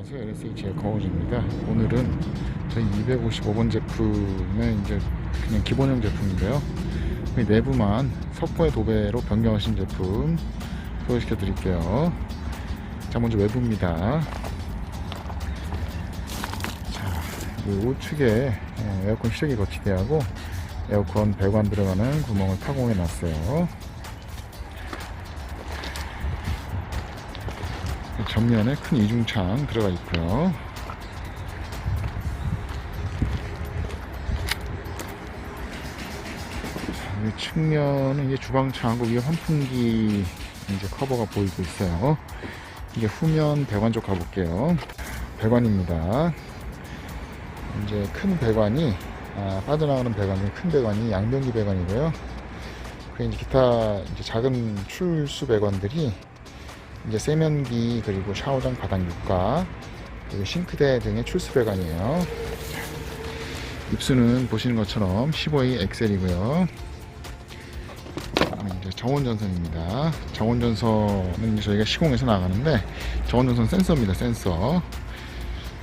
안녕하세요. LSH의 거우주입니다. 오늘은 저희 255번 제품의 이제 그냥 기본형 제품인데요. 이 내부만 석고의 도배로 변경하신 제품 소개시켜 드릴게요. 자, 먼저 외부입니다. 자, 이 우측에 예, 에어컨 시력이 거치대하고 에어컨 배관 들어가는 구멍을 타공해 놨어요. 전면에 큰 이중창 들어가 있고요. 자, 이 측면은 이게 주방창하고 위에 환풍기 이제 커버가 보이고 있어요. 이게 후면 배관 쪽 가볼게요. 배관입니다. 이제 큰 배관이 아, 빠져나가는 배관 중에 큰 배관이 양변기 배관이고요. 그 이제 기타 이제 작은 출수 배관들이 이제 세면기 그리고 샤워장 바닥 육가 그리고 싱크대 등의 출수 배관이에요. 입수는 보시는 것처럼 15A 엑셀이고요. 이제 정원 전선입니다. 정원 전선은 이제 저희가 시공해서 나가는데 정원 전선 센서입니다. 센서.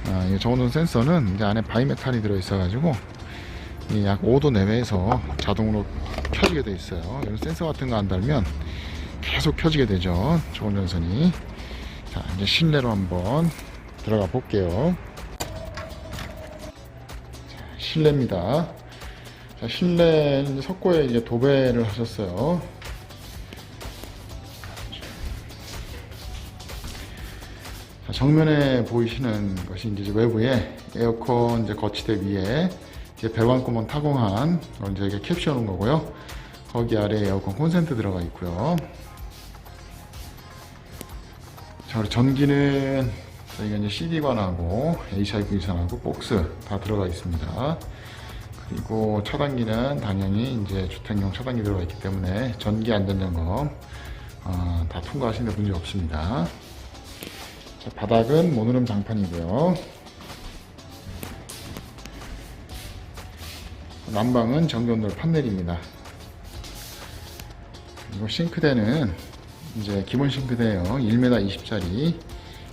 아, 이 정원 전선 센서는 이제 안에 바이메탈이 들어 있어가지고 이약 5도 내외에서 자동으로 켜지게 돼 있어요. 이런 센서 같은 거 안 달면 계속 켜지게 되죠. 좋은 전선이. 자, 이제 실내로 한번 들어가 볼게요. 자, 실내입니다. 자, 실내 석고에 이제 도배를 하셨어요. 자, 정면에 보이시는 것이 이제 외부에 에어컨 이제 거치대 위에 이제 배관구멍 타공한 걸 이제 이렇게 캡슐 놓은 거고요. 거기 아래 에어컨 콘센트 들어가 있고요. 자, 우리 전기는 저희가 이제 CD관하고 HIV선하고 복스 다 들어가 있습니다. 그리고 차단기는 당연히 이제 주택용 차단기 들어가 있기 때문에 전기 안전점검 어, 다 통과하시는데 문제 없습니다. 자, 바닥은 모노름 장판이고요. 난방은 전기온돌 판넬입니다. 그리고 싱크대는 이제 기본 싱크대예요. 1m 20짜리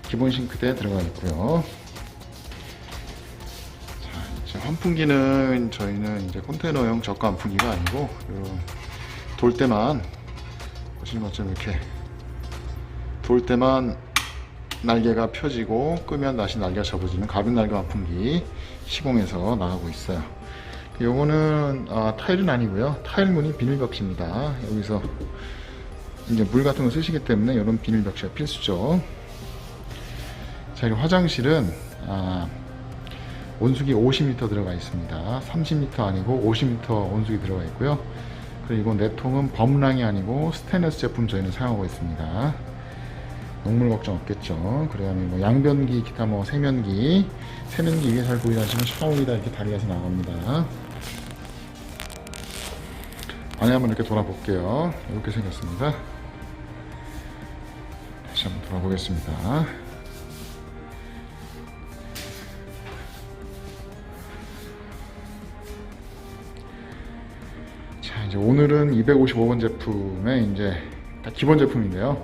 기본 싱크대 들어가 있고요. 자, 이제 환풍기는 저희는 이제 컨테이너형 저가 환풍기가 아니고 돌 때만 보시는 것처럼 이렇게 돌 때만 날개가 펴지고 끄면 다시 날개가 접어지는 가변 날개 환풍기 시공해서 나가고 있어요. 요거는 아, 타일은 아니고요. 타일문이 비닐 벽시입니다. 여기서 이제 물 같은 거 쓰시기 때문에 이런 비닐 벽시가 필수죠. 자, 그리고 화장실은 아, 온수기 50m 들어가 있습니다. 30m 아니고 50m 온수기 들어가 있고요. 그리고 내통은 범랑이 아니고 스테인레스 제품 저희는 사용하고 있습니다. 녹물 걱정 없겠죠. 그다음에 뭐 양변기, 기타 뭐 세면기, 세면기 위에 잘 보이시면 샤워기다 이렇게 다리가서 나갑니다. 안에 한번 이렇게 돌아볼게요. 이렇게 생겼습니다. 다시 한번 돌아보겠습니다. 자, 이제 오늘은 255번 제품의 이제 다 기본 제품인데요.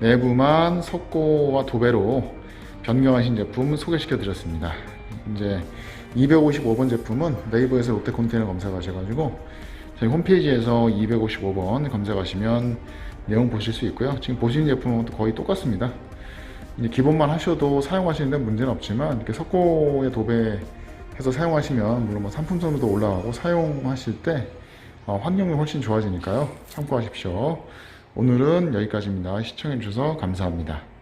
내부만 석고와 도배로 변경하신 제품 소개시켜 드렸습니다. 이제 255번 제품은 네이버에서 롯데 컨테이너 검색하셔가지고 저희 홈페이지에서 255번 검색하시면 내용 보실 수 있고요. 지금 보시는 제품은 거의 똑같습니다. 이제 기본만 하셔도 사용하시는 데 문제는 없지만 이렇게 석고에 도배해서 사용하시면 물론 뭐 상품성도 올라가고 사용하실 때 어, 환경이 훨씬 좋아지니까요. 참고하십시오. 오늘은 여기까지입니다. 시청해주셔서 감사합니다.